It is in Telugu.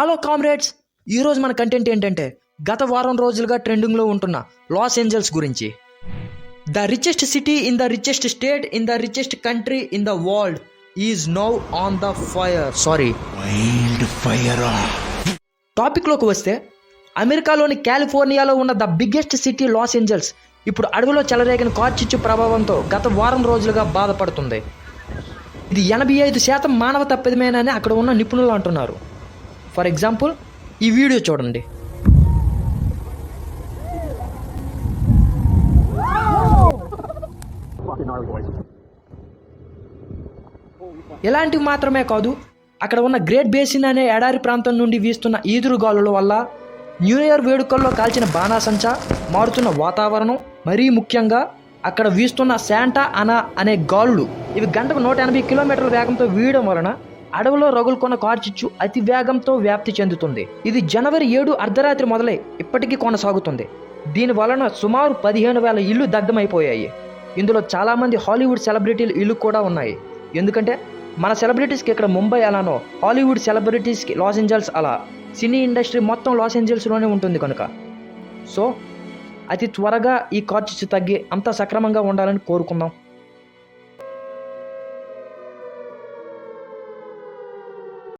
హలో కామ్రేడ్స్ ఈరోజు మన కంటెంట్ ఏంటంటే గత వారం రోజులుగా ట్రెండింగ్లో ఉంటున్న లాస్ ఏంజల్స్ గురించి. The richest city in the richest state in the richest country in the world is now on the fire sorry fire టాపిక్లోకి వస్తే అమెరికాలోని కాలిఫోర్నియాలో ఉన్న the biggest city Los Angeles ఇప్పుడు అడవిలో చెలరేగిన కార్చిచ్చు ప్రభావంతో గత వారం రోజులుగా బాధపడుతుంది. ఇది ఎనభై ఐదు శాతం మానవ తప్పిదమేనని అక్కడ ఉన్న నిపుణులు అంటున్నారు. ఫర్ ఎగ్జాంపుల్ ఈ వీడియో చూడండి. ఇలాంటివి మాత్రమే కాదు అక్కడ ఉన్న గ్రేట్ బేసిన్ అనే ఎడారి ప్రాంతం నుండి వీస్తున్న ఈదురు గాలుల వల్ల న్యూ ఇయర్ వేడుకల్లో కాల్చిన బాణాసంచా మారుతున్న వాతావరణం మరీ ముఖ్యంగా అక్కడ వీస్తున్న శాంటా అనా అనే గాలులు ఇవి గంటకు నూట ఎనభై కిలోమీటర్ల వేగంతో వీయడం వలన అడవిలో రగులుకొన్న కార్చిచ్చు అతి వేగంతో వ్యాప్తి చెందుతుంది. ఇది జనవరి ఏడు అర్ధరాత్రి మొదలై ఇప్పటికీ కొనసాగుతుంది. దీని వలన సుమారు పదిహేను వేల ఇల్లు దగ్ధమైపోయాయి. ఇందులో చాలామంది హాలీవుడ్ సెలబ్రిటీలు ఇల్లు కూడా ఉన్నాయి. ఎందుకంటే మన సెలబ్రిటీస్కి ఇక్కడ ముంబై అలానో హాలీవుడ్ సెలబ్రిటీస్కి లాస్ ఏంజల్స్ అలా సినీ ఇండస్ట్రీ మొత్తం లాస్ ఏంజల్స్లోనే ఉంటుంది కనుక. సో అతి త్వరగా ఈ కార్చిచ్చు తగ్గి అంతా సక్రమంగా ఉండాలని కోరుకుందాం.